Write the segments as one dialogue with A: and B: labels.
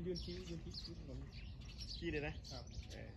A: นยืนชี้ยืนชี้ชี้ถนน
B: ขี้เลยนะครับ เออ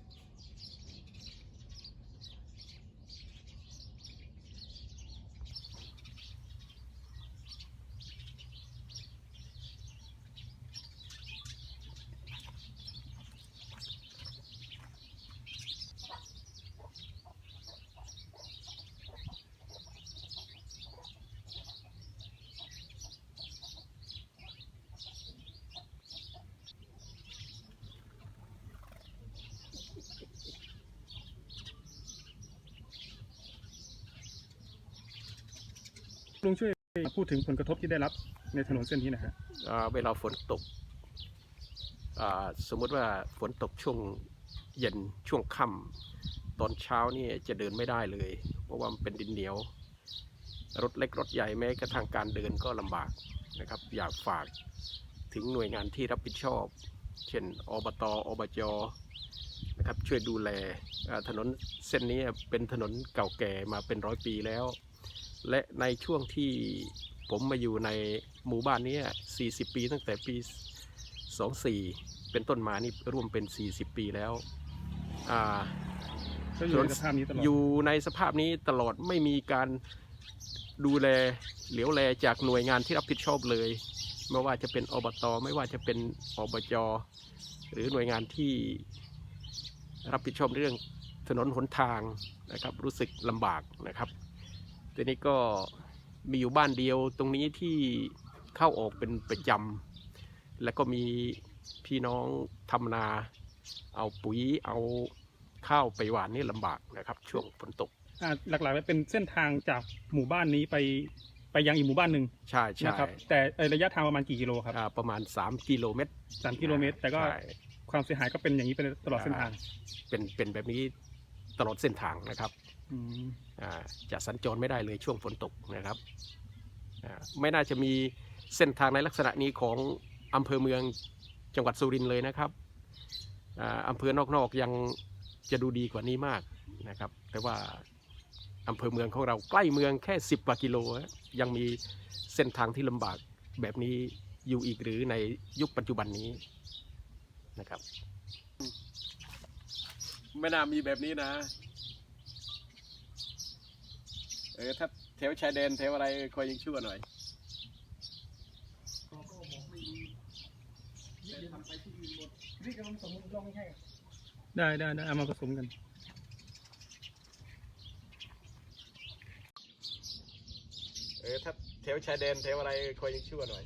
A: ลุงช่วยพูดถึงผลกระทบที่ได้รับในถนนเส้นนี้นะฮะ
B: อ่าเวลาฝนตกสมมติว่าฝนตกช่วงเย็นช่วงค่ำตอนเช้านี่จะเดินไม่ได้เลย เพราะว่ามันเป็นดินเหนียว รถเล็กรถใหญ่แม้กระทั่งการเดินก็ลำบากนะครับ อยากฝากถึงหน่วยงานที่รับผิดชอบ เช่นอบตอบจนะครับช่วยดูแลถนนเส้นนี้เป็นถนนเก่าแก่มาเป็นร้อยปีแล้ว และในช่วงที่ผมมาอยู่ในหมู่บ้านเนี้ 40 ปีตั้งแต่ปี 24 เป็นต้นมานี่ร่วมเป็น 40 ปีแล้วอ่า
A: ก็อยู่ในสภาพนี้ตลอด
B: อยู่ในสภาพนี้ตลอดไม่มีการดูแลเหลียวแลจากหน่วยงานที่รับผิดชอบเลย ไม่ว่าจะเป็นอบต ไม่ว่าจะเป็นอบจ หรือหน่วยงานที่รับผิดชอบเรื่องถนนหนทางนะครับ รู้สึกลำบากนะครับ ทีนี้ก็มีอยู่บ้านเดียวตรงนี้ที่เข้าออกเป็นประจำแล้วก็มีพี่น้องทำนา เอาปุ๋ยเอาข้าวไปหวานนี่ลำบากนะครับ ช่วงฝนตก
A: อ่าหลักๆแล้วเป็นเส้นทางจากหมู่บ้านนี้ไปไปยังอีกหมู่บ้านหนึ่ง
B: ใช่ใช่
A: นะครับแต่เอ่อระยะทางประมาณกี่กิโลครับ
B: อ่าประมาณ 3 กิโลเมตร
A: สามกิโลเมตร แต่ก็
B: ใช่
A: ความเสียหายก็เป็นอย่างนี้ไปตลอดเส้นทาง
B: เป็นเป็นแบบนี้ตลอดเส้นทางนะครับ
A: อืม
B: อ่า จะสัญจรไม่ได้เลยช่วงฝนตกนะครับ ไม่น่าจะมีเส้นทางในลักษณะนี้ของอำเภอเมืองจังหวัดสุรินทร์เลยนะครับอำเภอนอกๆยังจะดูดีกว่านี้มากนะครับ แต่ว่าอำเภอเมืองของเราใกล้เมืองแค่ 10กว่ากิโล ยังมีเส้นทางที่ลำบากแบบนี้อยู่อีกหรือในยุคปัจจุบันนี้นะครับ ไม่น่ามีแบบนี้นะ เออถ้าแถวชายแดนแถวอะไรคอยยังชั่วหน่อย
A: ได้ได้ได้เอามาผสมกัน
B: เออถ้าแถวชายแดนแถวอะไรคอยยังชั่วหน่อย